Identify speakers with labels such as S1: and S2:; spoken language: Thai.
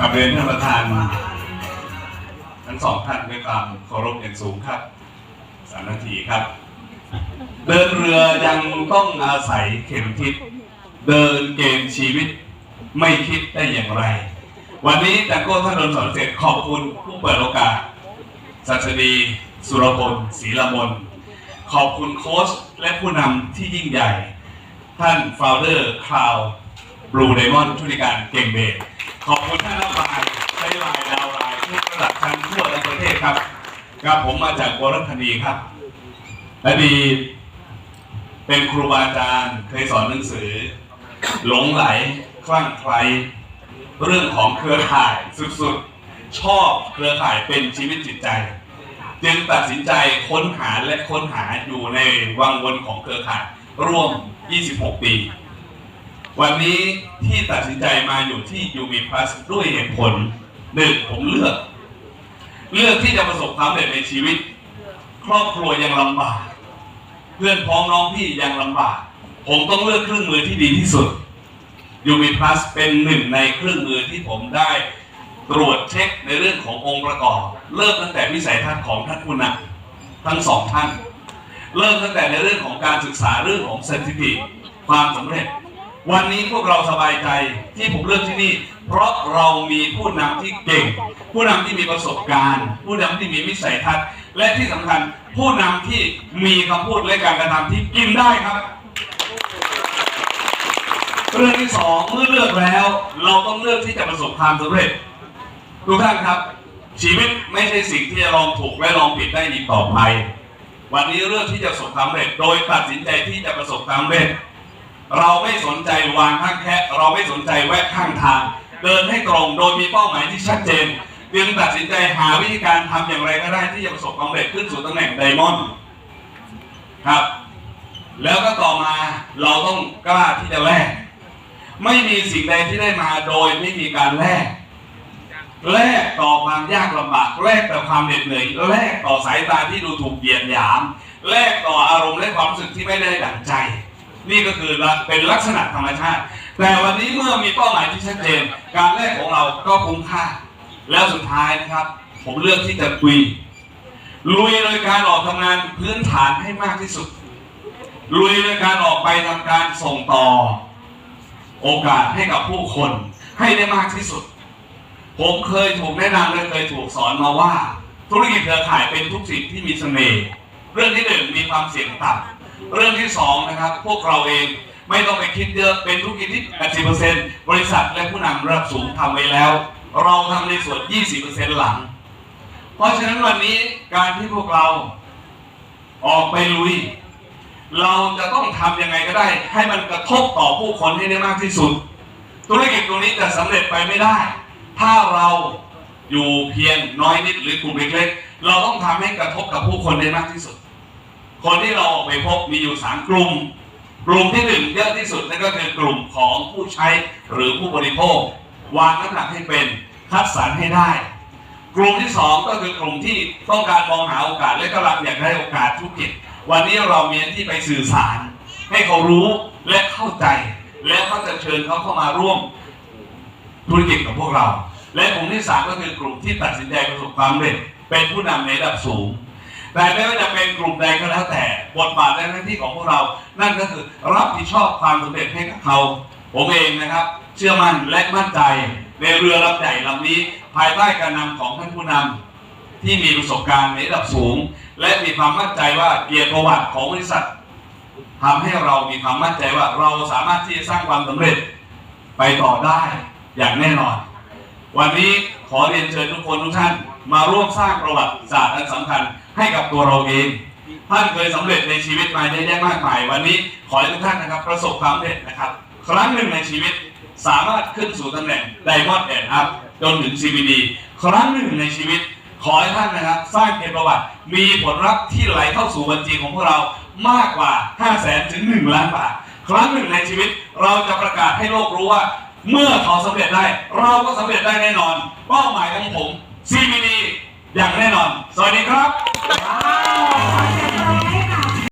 S1: กับเรียนท่านประธาน ทั้งสองท่านด้วยความเคารพอย่างสูงครับสามนาทีครับ เดินเรือยังต้องอาศัยเข็มทิศเดินเกมชีวิตไม่คิดได้อย่างไร วันนี้จากโก้ท่านนนสอนเสร็จขอบคุณผู้เปิดโอกาสสัสดีสุรพลศรีละมนขอบคุณโค้ชและผู้นำที่ยิ่งใหญ่ ท่านฟาวเดอร์คลาวบลูไดมอนด์ธุรการเก่งเบส ขอบคุณท่านนักบายใช้ลายดาวลายทุกระดับชั้นทั่วทั้งประเทศครับกับผมมาจากวรคดีครับอดีตเป็นครูบาอาจารย์เคยสอนหนังสือ หลงไหลคลั่งไคล้เรื่องของเครือข่ายสุดๆ ชอบเครือข่ายเป็นชีวิตจิตใจ จึงตัดสินใจค้นหาและค้นหาอยู่ในวังวนของเครือข่ายร่วม 26 ปี วันนี้ที่ตัดสินใจมาอยู่ที่ยูมีพลัสด้วยเหตุผลหนึ่งผมเลือก เลือกที่จะประสบความสำเร็จในชีวิต ครอบครัวยังลำบาก เพื่อนพ้องน้องพี่ยังลำบาก ผมต้องเลือกเครื่องมือที่ดีที่สุดยูมีพลัสเป็นหนึ่งในเครื่องมือที่ผมได้ตรวจเช็คในเรื่องขององค์ประกอบ เริ่มตั้งแต่วิสัยทัศน์ของท่านผู้นำทั้งสองท่าน เริ่มตั้งแต่ในเรื่องของการศึกษาเรื่องของสถิติความสำเร็จ วันนี้พวกเราสบายใจที่ผมเลือกที่นี่ เพราะเรามีผู้นำที่เก่ง ผู้นำที่มีประสบการณ์ ผู้นำที่มีวิสัยทัศน์ และที่สำคัญผู้นำที่มีคำพูดและการกระทำที่กินได้ครับเรื่องที่สองเมื่อเลือกแล้ว เราต้องเลือกที่จะประสบความสำเร็จทุกท่านครับ ชีวิตไม่ใช่สิ่งที่จะลองถูกและลองผิดได้อีกต่อไป วันนี้เลือกที่จะประสบความสำเร็จ โดยตัดสินใจที่จะประสบความสำเร็จ เราไม่สนใจวางข้างแค่เราไม่สนใจแวะข้างทาง เดินให้ตรงโดยมีเป้าหมายที่ชัดเจนจึงตัดสินใจหาวิธีการทำอย่างไรก็ได้ที่จะประสบความสำเร็จขึ้นสู่ตำแหน่งไดมอนด์ครับ แล้วก็ต่อมาเราต้องกล้าที่จะแลกไม่มีสิ่งใดที่ได้มาโดยไม่มีการแลกแลกต่อความยากลำบากแลกต่อความเหน็ดเหนื่อยแลกต่อสายตาที่ดูถูกเหยียดหยามแลกต่ออารมณ์และความรู้สึกที่ไม่ได้ดั่งใจ นี่ก็คือเป็นลักษณะธรรมชาติ แต่วันนี้เมื่อมีเป้าหมายที่ชัดเจน การแลกของเราก็คุ้มค่า แล้วสุดท้ายนะครับ ผมเลือกที่จะคุยลุยโดยการออกทำงานพื้นฐานให้มากที่สุด ลุยโดยการออกไปทำการส่งต่อ โอกาสให้กับผู้คนให้ได้มากที่สุด ผมเคยถูกแนะนำและเคยถูกสอนมาว่า ธุรกิจเครือข่ายเป็นทุกสิ่งที่มีเสน่ห์เรื่องที่หนึ่งมีความเสี่ยงต่ำ เรื่องที่สองนะครับ พวกเราเองไม่ต้องไปคิดเยอะเป็นธุรกิจที่ 80%บริษัทและผู้นำระดับสูงทำไว้แล้ว เราทำในส่วน 20%หลัง เพราะฉะนั้นวันนี้การที่พวกเราออกไปลุย เราจะต้องทำยังไงก็ได้ ให้มันกระทบต่อผู้คนให้ได้มากที่สุด ธุรกิจตรงนี้จะสำเร็จไปไม่ได้ ถ้าเราอยู่เพียงน้อยนิดหรือกลุ่มเล็กๆ เราต้องทำให้กระทบกับผู้คนได้มากที่สุด คนที่เราออกไปพบมีอยู่สามกลุ่ม กลุ่มที่หนึ่งเยอะที่สุดนั่นก็คือกลุ่มของผู้ใช้หรือผู้บริโภค วางน้ำหนักให้เป็นคัดสรรให้ได้ กลุ่มที่สองก็คือกลุ่มที่ต้องการมองหาโอกาสและกำลังอยากได้โอกาสธุรกิจ วันนี้เรามีหน้าที่ไปสื่อสาร ให้เขารู้และเข้าใจ และเขาจะเชิญเขาเข้ามาร่วมธุรกิจกับพวกเรา และกลุ่มที่สามก็คือกลุ่มที่ตัดสินใจประสบความสำเร็จเป็นผู้นำในระดับสูง แต่ไม่ว่าจะเป็นกลุ่มใดก็แล้วแต่บทบาทและหน้าที่ของพวกเรา นั่นก็คือรับผิดชอบความสำเร็จให้กับเขา ผมเองนะครับ เชื่อมั่นและมั่นใจในเรือลำใหญ่ลำนี้ ภายใต้การนำของท่านผู้นำที่มีประสบการณ์ในระดับสูง และมีความมั่นใจว่าเกียรติประวัติของบริษัททำให้เรามีความมั่นใจว่าเราสามารถที่จะสร้างความสำเร็จไปต่อได้อย่างแน่นอน วันนี้ขอเรียนเชิญทุกคนทุกท่าน มาร่วมสร้างประวัติศาสตร์อันสำคัญ ให้กับตัวเราเอง ท่านเคยสำเร็จในชีวิตมาเยอะแยะมากมาย วันนี้ขอให้ทุกท่านนะครับ ประสบความสำเร็จนะครับ ครั้งหนึ่งในชีวิตสามารถขึ้นสู่ตำแหน่งไดมอนด์แอนด์อัพจนถึง CBD ครั้งหนึ่งในชีวิต ขอให้ท่านนะครับ สร้างเกียรติประวัติ มีผลลัพธ์ที่ไหลเข้าสู่บัญชีของพวกเรามากกว่า 5 0 0แสนถึง 1 ล้านบาท ครั้งหนึ่งในชีวิตเราจะประกาศให้โลกรู้ว่า เมื่อเขาสำเร็จได้ เราก็สำเร็จได้แน่นอน เป้าหมายของผม CBD อย่างแน่นอน สวัสดีครับ Wow.